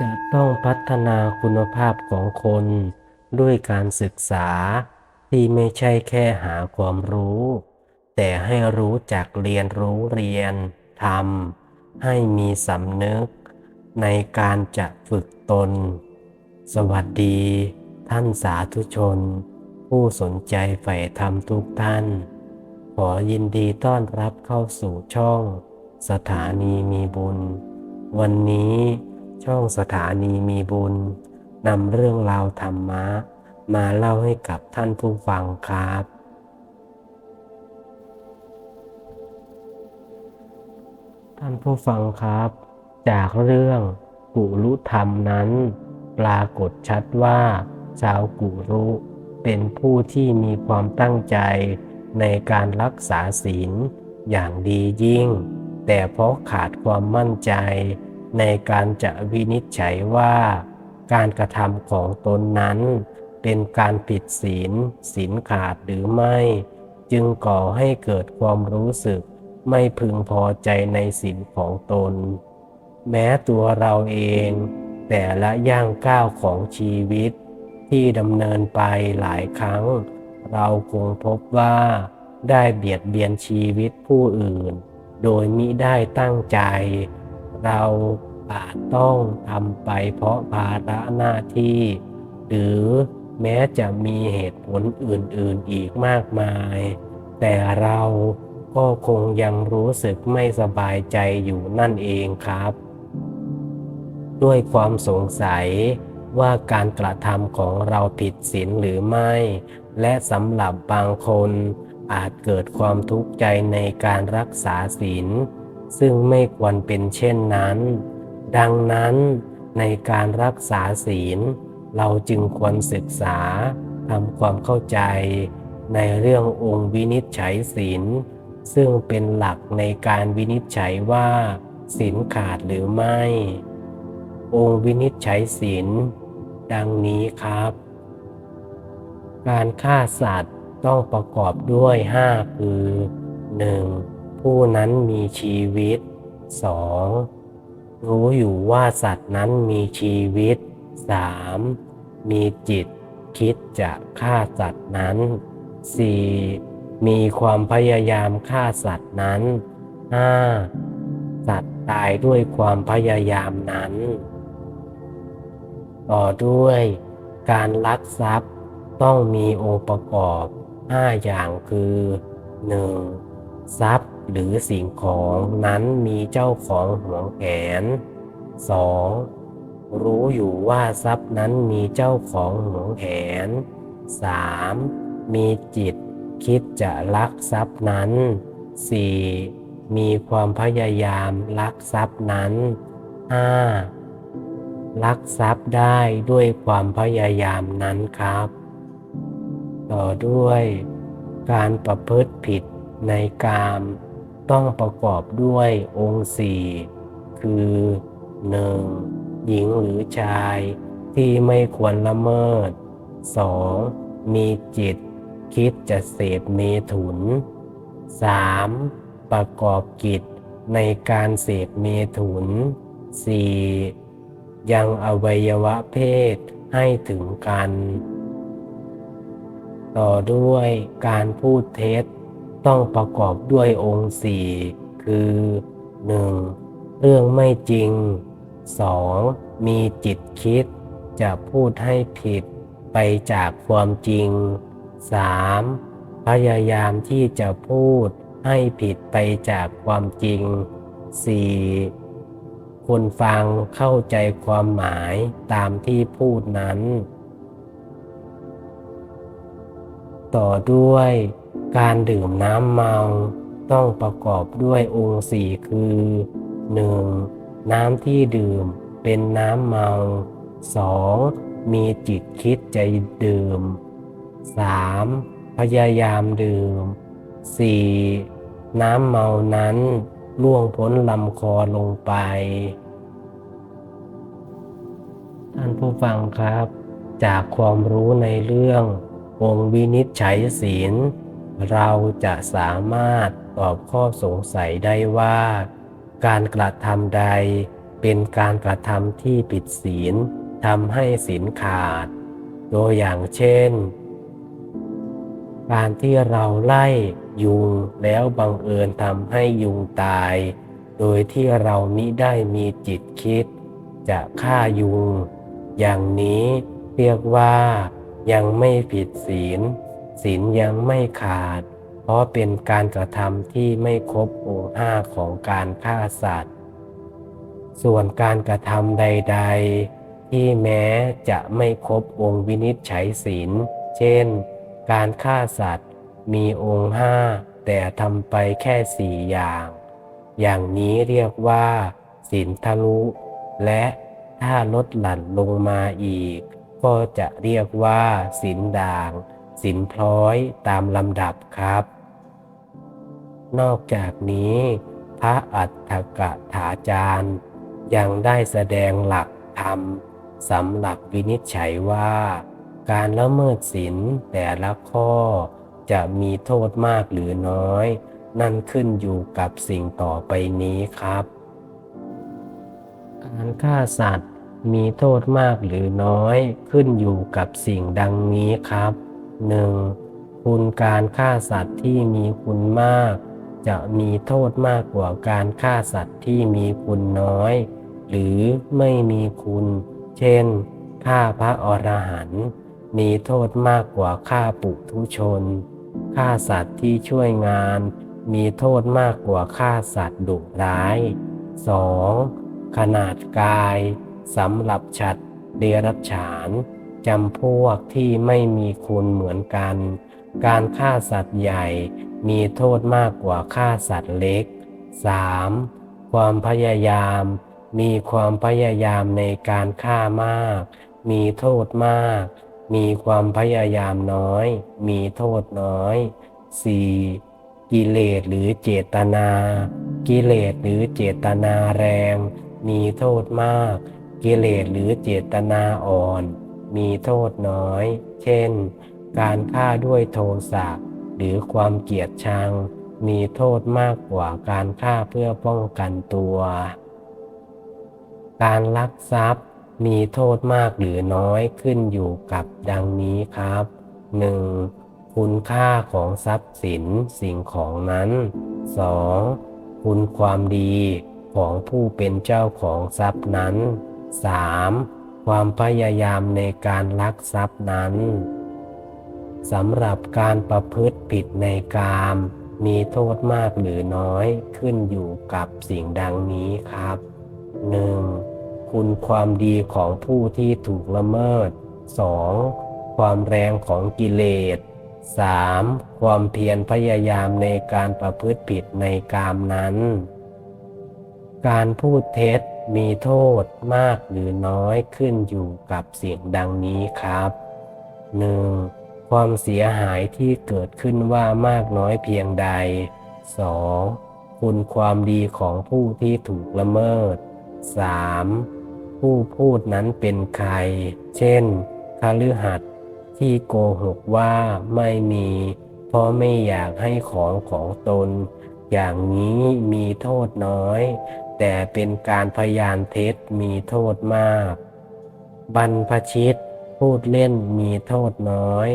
จะต้องพัฒนาคุณภาพของคนด้วยการศึกษาที่ไม่ใช่แค่หาความรู้ แต่ให้รู้จักเรียนรู้เรียนทำให้มีสำนึก ในการจะฝึกตน สวัสดี ท่านสาธุชน ผู้สนใจใฝ่ธรรมทุกท่าน ขอยินดีต้อนรับเข้าสู่ช่อง สถานีมีบุญ วันนี้ ช่องสถานีมีบุญนำเรื่องราวธรรมะ มาเล่าให้กับท่านผู้ฟังครับ ท่านผู้ฟังครับ จากเรื่องกุรุธรรมนั้น ปรากฏชัดว่า ชาวกุรุเป็นผู้ที่มีความตั้งใจในการรักษาศีลอย่างดียิ่ง แต่เพราะขาดความมั่นใจ ในการจะวินิจฉัยว่าการกระทำของตนนั้น เป็นการผิดศีลศีลขาดหรือไม่ จึงก่อให้เกิดความรู้สึกไม่พึงพอใจในศีลของตน แม้ตัวเราเอง แต่ละย่างก้าวของชีวิต ที่ดำเนินไปหลายครั้ง เราคงพบว่าได้เบียดเบียนชีวิตผู้อื่น โดยมิได้ตั้งใจ เรา อาจต้องทำไปเพราะภาระหน้าที่ หรือแม้จะมีเหตุผลอื่นๆอีกมากมาย แต่เราก็คงยังรู้สึกไม่สบายใจอยู่นั่นเองครับ ด้วยความสงสัยว่าการกระทำของเราผิดศีลหรือไม่ และสำหรับบางคนอาจเกิดความทุกข์ใจในการรักษาศีลซึ่งไม่ควรเป็นเช่นนั้น ดังนั้นในการรักษาศีล เราจึงควรศึกษาทำความเข้าใจ ในเรื่ององค์วินิจฉัยศีล ซึ่งเป็นหลักในการวินิจฉัยว่าศีลขาดหรือไม่ องค์วินิจฉัยศีล ดังนี้ครับ การฆ่าสัตว์ต้องประกอบด้วย 5 คือ 1. ผู้นั้นมีชีวิต 2. รู้อยู่ว่าสัตว์นั้นมีชีวิต 3. มีจิตคิดจะฆ่าสัตว์นั้น 4. มีความพยายามฆ่าสัตว์นั้น 5. สัตว์ตายด้วยความพยายามนั้น ต่อด้วยการลักทรัพย์ต้องมีองค์ประกอบ 5 อย่างคือ 1. ทรัพย์ หรือสิ่งของนั้นมีเจ้าของหวงแหน 2. รู้อยู่ว่าทรัพย์นั้นมีเจ้าของหวงแหน 3. มีจิตคิดจะลักทรัพย์นั้น 4. มีความพยายามลักทรัพย์นั้น 5. ลักทรัพย์ได้ด้วยความพยายามนั้นครับ ต่อด้วยการประพฤติผิดในกาม ต้องประกอบด้วยองค์สี่คือ 1. หญิงหรือชายที่ไม่ควรละเมิด 2. มีจิตคิดจะเสพเมถุน 3. ประกอบกิจในการเสพเมถุน 4. ยังอวัยวะเพศให้ถึงกัน ต่อด้วยการพูดเท็จ ต้องประกอบด้วยองค์สี่คือ 1. เรื่องไม่จริง 2. มีจิตคิด จะพูดให้ผิดไปจากความจริง 3. พยายามที่จะพูดให้ผิดไปจากความจริง 4. คนฟังเข้าใจความหมายตามที่พูดนั้น ต่อด้วย การดื่มน้ำเมาต้องประกอบด้วยองค์สี่คือ 1. น้ำที่ดื่มเป็นน้ำเมา 2. มีจิตคิดใจดื่ม 3. พยายามดื่ม 4. น้ำเมานั้นล่วงพ้นลำคอลงไป ท่านผู้ฟังครับ จากความรู้ในเรื่ององค์วินิจฉัยศีล เราจะสามารถตอบข้อสงสัยได้ว่า การกระทำใดเป็นการกระทำที่ผิดศีลทำให้ศีลขาด ตัวอย่างเช่น การที่เราไล่ยุงแล้วบังเอิญทำให้ยุงตาย โดยที่เรามิได้มีจิตคิด จะฆ่ายุง อย่างนี้เรียกว่ายังไม่ผิดศีล ศีลยังไม่ขาด เพราะเป็นการกระทำที่ไม่ครบองค์ห้าของการฆ่าสัตว์ ส่วนการกระทำใด ๆ ที่แม้จะไม่ครบองค์วินิจฉัยศีล เช่น การฆ่าสัตว์มีองค์ห้าแต่ทำไปแค่สี่อย่าง อย่างนี้เรียกว่าศีลทะลุ และถ้าลดหลั่นลงมาอีก ก็จะเรียกว่าศีลด่าง ศีลพลอยตามลำดับครับ นอกจากนี้ พระอัฏฐกถาจารย์ ยังได้แสดงหลักธรรมสำหรับวินิจฉัยว่า การละเมิดศีลแต่ละข้อจะมีโทษมากหรือน้อย นั่นขึ้นอยู่กับสิ่งต่อไปนี้ครับ การฆ่าสัตว์มีโทษมากหรือน้อยขึ้นอยู่กับสิ่งดังนี้ครับ 1. คุณการฆ่าสัตว์ที่มีคุณมาก จะมีโทษมากกว่าการฆ่าสัตว์ที่มีคุณน้อย หรือไม่มีคุณ เช่นฆ่าพระอรหันต์มีโทษมากกว่าฆ่าปุถุชนฆ่าสัตว์ที่ช่วยงาน มีโทษมากกว่าฆ่าสัตว์ดุร้าย 2. ขนาดกายสำหรับฉัดเดรัจฉาน จำพวกที่ไม่มีคุณเหมือนกัน การฆ่าสัตว์ใหญ่มีโทษมากกว่าฆ่าสัตว์เล็ก 3. ความพยายาม มีความพยายามในการฆ่ามาก มีโทษมาก มีความพยายามน้อย มีโทษน้อย 4. กิเลสหรือเจตนา กิเลสหรือเจตนาแรง มีโทษมาก กิเลสหรือเจตนาอ่อน มีโทษน้อย เช่น การฆ่าด้วยโทสะหรือความเกลียดชัง มีโทษมากกว่าการฆ่าเพื่อป้องกันตัว การลักทรัพย์ มีโทษมากหรือน้อยขึ้นอยู่กับดังนี้ครับ 1. คุณค่าของทรัพย์สินสิ่งของนั้น 2. คุณความดีของผู้เป็นเจ้าของทรัพย์นั้น 3. ความพยายามในการลักทรัพย์นั้นสำหรับการประพฤติผิดในกาม มีโทษมากหรือน้อยขึ้นอยู่กับสิ่งดังนี้ครับ 1. คุณความดีของผู้ที่ถูกละเมิด 2. ความแรงของกิเลส 3. ความเพียรพยายามในการประพฤติผิดในกามนั้น การพูดเท็จ มีโทษมากหรือน้อยขึ้นอยู่กับเสิ่งดังนี้ครับ 1. ความเสียหายที่เกิดขึ้นว่ามากน้อยเพียงใด 2. คุณความดีของผู้ที่ถูกละเมิด 3. ผู้พูดนั้นเป็นใคร เช่นคฤหัสที่โกหกว่าไม่มี เพราะไม่อยากให้ของของตน อย่างนี้มีโทษน้อย แต่เป็นการพยานเท็จมีโทษมาก บรรพชิตพูดเล่นมีโทษน้อย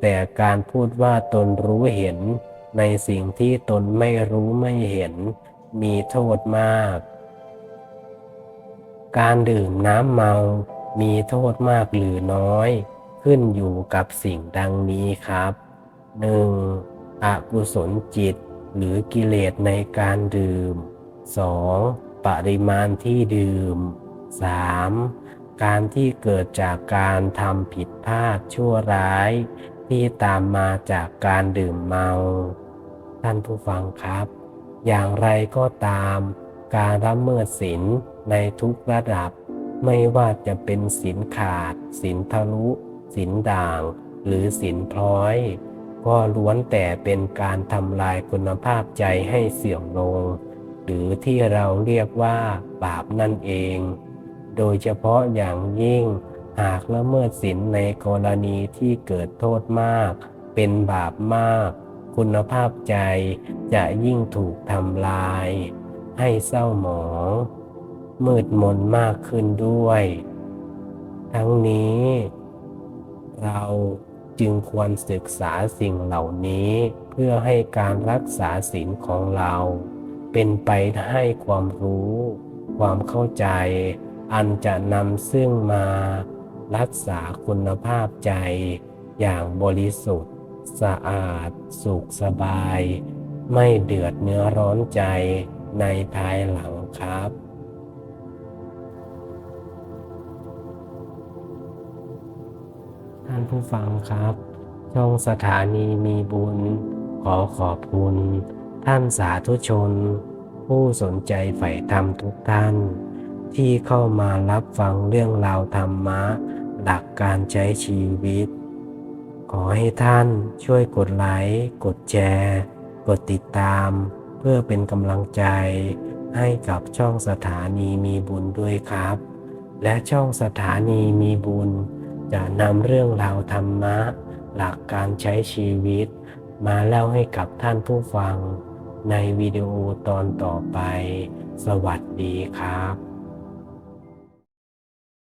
แต่การพูดว่าตนรู้เห็น ในสิ่งที่ตนไม่รู้ไม่เห็น มีโทษมาก การดื่มน้ำเมามีโทษมากหรือน้อย ขึ้นอยู่กับสิ่งดังนี้ครับ 1. อกุศลจิตหรือกิเลสในการดื่ม 2. ปริมาณที่ดื่ม 3. การที่เกิดจากการทำผิดพลาดชั่วร้าย ที่ตามมาจากการดื่มเมา ท่านผู้ฟังครับ อย่างไรก็ตาม การละเมิดศีลในทุกระดับ ไม่ว่าจะเป็นศีลขาดศีลทะลุศีลด่าง หรือศีลพลอยก็ล้วนแต่เป็นการทำลายคุณภาพใจให้เสื่อมลง หรือที่เราเรียกว่าบาปนั่นเอง โดยเฉพาะอย่างยิ่งหากละเมิดศีลในกรณีที่เกิดโทษมาก เป็นบาปมาก คุณภาพใจจะยิ่งถูกทำลาย ให้เศร้าหมองมืดมนมากขึ้นด้วย ทั้งนี้ เราจึงควรศึกษาสิ่งเหล่านี้เพื่อให้การรักษาศีลของเรา เป็นไปให้ความรู้ ความเข้าใจ อันจะนำซึ่งมารักษาคุณภาพใจ อย่างบริสุทธิ์ สะอาด สุขสบาย ไม่เดือดเนื้อร้อนใจในภายหลังครับท่านผู้ฟังครับ ช่องสถานีมีบุญ ขอขอบคุณ ท่านสาธุชน ผู้สนใจใฝ่ธรรมทุกท่าน ที่เข้ามารับฟังเรื่องราวธรรมะ หลักการใช้ชีวิต ขอให้ท่านช่วยกดไลค์ กดแชร์ กดติดตาม เพื่อเป็นกำลังใจ ให้กับช่องสถานีมีบุญด้วยครับ และช่องสถานีมีบุญ จะนำเรื่องราวธรรมะ หลักการใช้ชีวิตมาเล่าให้กับท่านผู้ฟัง ในวิดีโอตอนต่อไป สวัสดีครับ